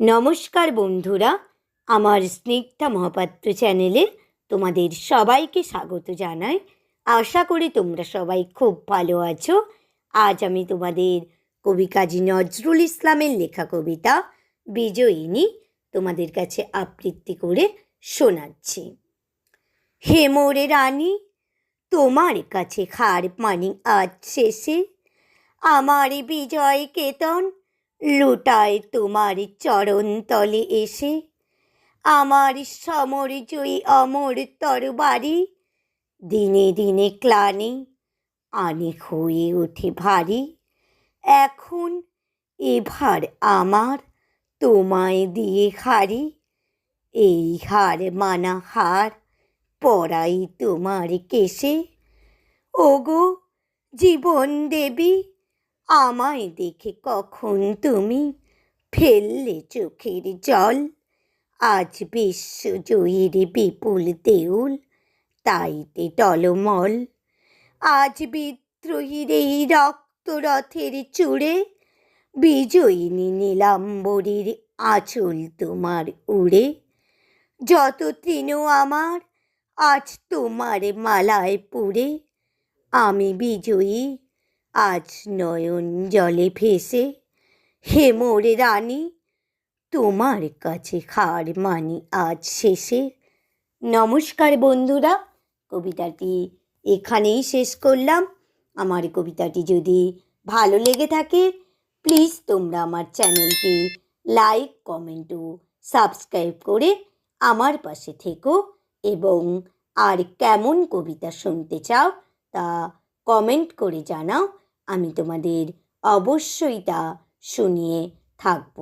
নমস্কার বন্ধুরা, আমার স্নিগ্ধা মহাপাত্র চ্যানেলে তোমাদের সবাইকে স্বাগত জানাই। আশা করি তোমরা সবাই খুব ভালো আছো। আজ আমি তোমাদের কবি কাজী নজরুল ইসলামের লেখা কবিতা বিজয়িনী তোমাদের কাছে আবৃত্তি করে শোনাচ্ছি। হে মোরে রানী, তোমার কাছে খার পানি আজ শেষে। আমার বিজয় কেতন লুটায় তোমার চরণ তলে এসে। আমার সমর জয়ী অমর তরবারি দিনে দিনে ক্লানি আনে হয়ে ওঠে ভারী। এখন এভার আমার তোমায় দিয়ে হারি। এই হার মানা হার পরাই তোমার কেশে। ওগো জীবন দেবী আমায় দেখে কখন তুমি ফেললে চোখের জল? আজ বিশ্বজয়ীর বিপুল দেউল, তাইতে টলমল। আজ বিদ্রোহীর এই রক্তরথের চূড়ে বিজয়িনী নীলাম্বরীর আঁচল তোমার উড়ে। যত তৃণ আমার, আজ তোমার মালায় পুড়ে। আমি বিজয়ী আজ নয়ন জলে ভেসে, হে মোরে রানী, তোমার কাছে খার মানি আজ শেষে। নমস্কার বন্ধুরা, কবিতাটি এখানেই শেষ করলাম। আমার কবিতাটি যদি ভালো লেগে থাকে, প্লিজ তোমরা আমার চ্যানেলটি লাইক, কমেন্ট ও সাবস্ক্রাইব করে আমার পাশে থেকো। এবং আর কেমন কবিতা শুনতে চাও তা কমেন্ট করে জানাও আমি তোমাদের অবশ্যই তা শুনিয়ে থাকব।